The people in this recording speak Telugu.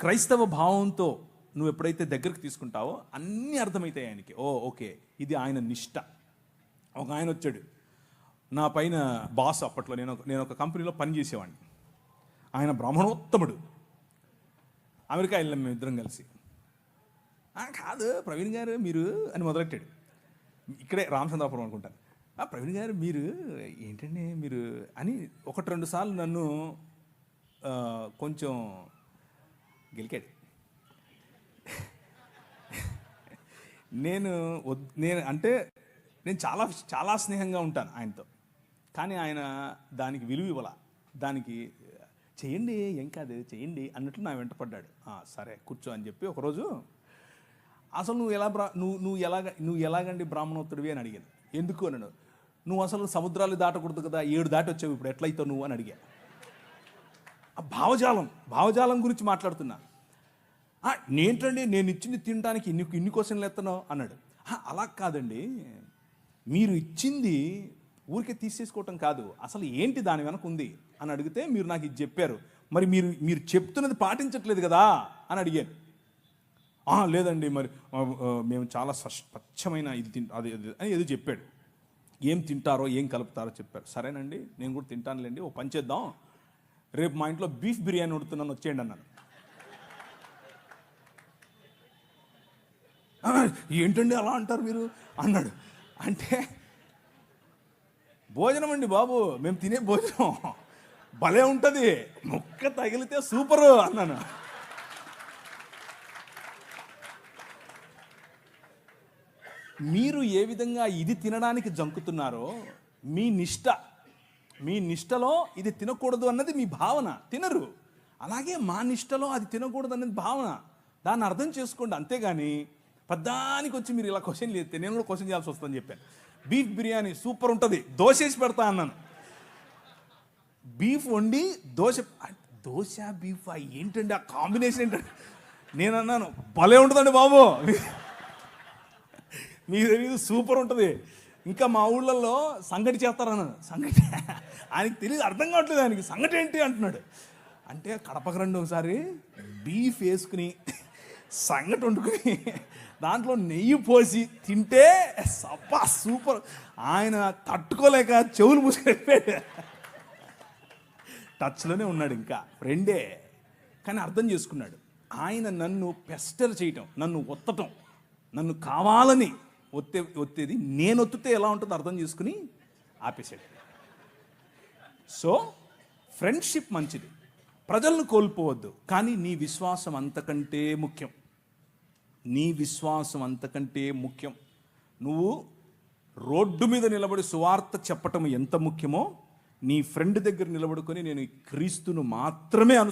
క్రైస్తవ భావంతో నువ్వు ఎప్పుడైతే దగ్గరికి తీసుకుంటావో అన్నీ అర్థమవుతాయి ఆయనకి. ఓ ఓకే ఇది ఆయన నిష్ట. ఒక ఆయన వచ్చాడు. నా పైన బాస్ అప్పట్లో నేను నేను ఒక కంపెనీలో పనిచేసేవాడిని. ఆయన బ్రాహ్మణోత్తముడు. అమెరికా వెళ్ళాం మేము ఇద్దరం కలిసి. కాదు ప్రవీణ్ గారు మీరు అని మొదలెట్టాడు. ఇక్కడే రామచంద్రాపురం అనుకుంటాను "ఆ, ప్రవీణ్ గారు మీరు ఏంటండి మీరు అని ఒకటి రెండు సార్లు నన్ను కొంచెం గెలికాడు. నేను నేను అంటే నేను చాలా చాలా స్నేహంగా ఉంటాను ఆయనతో. కానీ ఆయన దానికి విలువ ఇవ్వాల. దానికి చేయండి ఏం కాదు చేయండి అన్నట్లు నా వెంట పడ్డాడు. సరే కూర్చో అని చెప్పి ఒకరోజు అసలు నువ్వు ఎలా బ్రా నువ్వు నువ్వు ఎలాగ నువ్వు ఎలాగండి బ్రాహ్మణోత్తరువి అని అడిగాను. ఎందుకు అన్నాడు. నువ్వు అసలు సముద్రాలు దాటకూడదు కదా ఏడు దాటి వచ్చావు ఇప్పుడు ఎట్లయితావు నువ్వు అని అడిగా. ఆ భావజాలం భావజాలం గురించి మాట్లాడుతున్నా. నేంటండి నేను ఇచ్చింది తినడానికి ఇన్ని ఇన్ని క్వశ్చన్లు ఎత్తనో అన్నాడు. అలా కాదండి. మీరు ఇచ్చింది ఊరికే తీసేసుకోవటం కాదు. అసలు ఏంటి దాని వెనక ఉంది అని అడిగితే మీరు నాకు ఇది చెప్పారు. మరి మీరు మీరు చెప్తున్నది పాటించట్లేదు కదా అని అడిగాను. లేదండి మరి మేము చాలా స్వచ్ఛమైన ఇది తింట అది అది అని ఏదో చెప్పాడు. ఏం తింటారో ఏం కలుపుతారో చెప్పారు. సరేనండి నేను కూడా తింటానులేండి ఓ పని చేద్దాం. రేపు మా ఇంట్లో బీఫ్ బిర్యానీ ఉడుతున్నాను వచ్చేయండి అన్నాను. ఏంటండి అలా అంటారు మీరు? అన్నాడు. అంటే భోజనం అండి బాబు మేము తినే భోజనం. భలే ఉంటుంది ముక్క తగిలితే సూపరు అన్నాను. మీరు ఏ విధంగా ఇది తినడానికి జంకుతున్నారో మీ నిష్ట మీ నిష్టలో ఇది తినకూడదు అన్నది మీ భావన. తినరు. అలాగే మా నిష్టలో అది తినకూడదు అన్నది భావన. దాన్ని అర్థం చేసుకోండి. అంతేగాని పద్దానికి వచ్చి మీరు ఇలా క్వశ్చన్ చేస్తే నేను కూడా క్వశ్చన్ చేయాల్సి వస్తుందని చెప్పాను. బీఫ్ బిర్యానీ సూపర్ ఉంటుంది. దోశ వేసి పెడతా అన్నాను. బీఫ్ వండి దోశ దోశ బీఫ్? ఏంటండి ఆ కాంబినేషన్ ఏంటండి? నేను అన్నాను భలే ఉంటుందండి బాబు. మీకు తెలియదు సూపర్ ఉంటుంది. ఇంకా మా ఊళ్ళల్లో సంగటి చేస్తారన్నాను సంగటి ఆయనకి తెలియదు అర్థం కావట్లేదు ఆయనకి. సంగటి ఏంటి అంటున్నాడు. అంటే కడపకు రండి ఒకసారి బీఫ్ వేసుకుని సంగటి వండుకుని దాంట్లో నెయ్యి పోసి తింటే సబ్బా సూపర్. ఆయన తట్టుకోలేక చెవులు మూసుకెళ్ళిపోయాడు. టచ్లోనే ఉన్నాడు ఇంకా ఫ్రెండే. కానీ అర్థం చేసుకున్నాడు. ఆయన నన్ను పెస్టర్ చేయటం నన్ను ఒత్తటం నన్ను కావాలని ఒత్తే ఒత్తేది. నేను ఒత్తితే ఎలా ఉంటుందో అర్థం చేసుకుని ఆపేశాడు. సో ఫ్రెండ్షిప్ మంచిది. ప్రజలను కోల్పోవద్దు. కానీ నీ విశ్వాసం అంతకంటే ముఖ్యం. నీ విశ్వాసం అంతకంటే ముఖ్యం. నువ్వు రోడ్డు మీద నిలబడి సువార్త చెప్పటం ఎంత ముఖ్యమో నీ ఫ్రెండ్ దగ్గర నిలబడుకొని నేను క్రీస్తును మాత్రమే అను